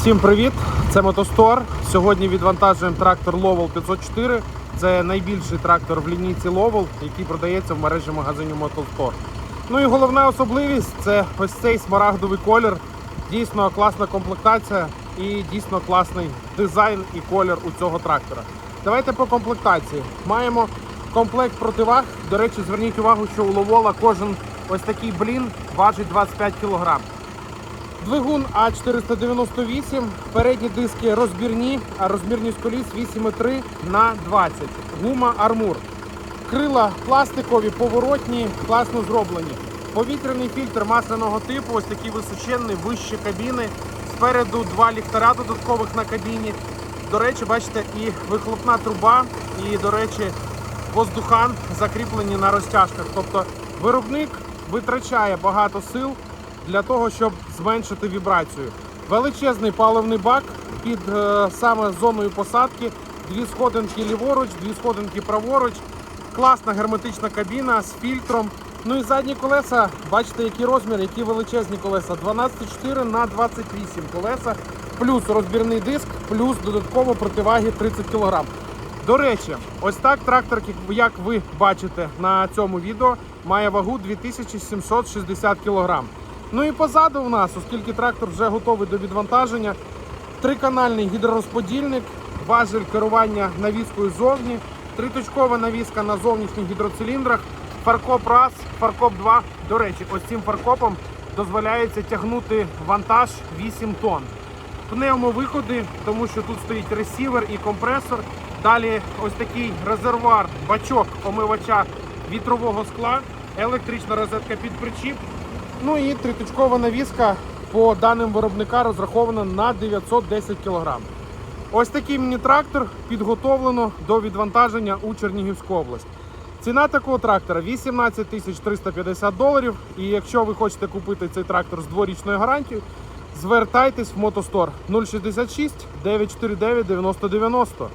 Всім привіт! Це Мотостор. Сьогодні відвантажуємо трактор Lowell 504. Це найбільший трактор в лінійці Lowell, який продається в мережі магазинів Мотостор. Ну і головна особливість це ось цей смарагдовий колір. Дійсно класна комплектація і дійсно класний дизайн і колір у цього трактора. Давайте по комплектації. Маємо комплект противаг. До речі, зверніть увагу, що у Ловола кожен ось такий блін важить 25 кг. Двигун А498, передні диски розбірні, а розмірність коліс 8,3 на 20. Гума армур. Крила пластикові, поворотні, класно зроблені. Повітряний фільтр масляного типу, ось такий височенний, вище кабіни. Спереду два ліхтаря додаткових на кабіні. До речі, бачите, і вихлопна труба, і, до речі, воздухан закріплені на розтяжках. Тобто виробник витрачає багато сил для того, щоб зменшити вібрацію. Величезний паливний бак під е, саме зоною посадки, дві сходинки ліворуч, дві сходинки праворуч, класна герметична кабіна з фільтром. Ну і задні колеса, бачите, які розміри, які величезні колеса. 12,4 на 28 колеса, плюс розбірний диск, плюс додатково противаги 30 кг. До речі, ось так трактор, як ви бачите на цьому відео, має вагу 2760 кг. Ну і позаду у нас, оскільки трактор вже готовий до відвантаження, триканальний гідророзподільник, важель керування навіскою ззовні, триточкова навіска на зовнішніх гідроциліндрах, фаркоп раз, фаркоп 2. До речі, ось цим фаркопом дозволяється тягнути вантаж 8 тонн. Пневмовиходи, тому що тут стоїть ресівер і компресор. Далі ось такий резервуар, бачок омивача вітрового скла, електрична розетка під причіп. Ну і триточкова навіска по даним виробника розрахована на 910 кг. Ось такий міні-трактор підготовлено до відвантаження у Чернігівську область. Ціна такого трактора 18 350 доларів. І якщо ви хочете купити цей трактор з дворічною гарантією, звертайтесь в Мотостор 066 949 9090.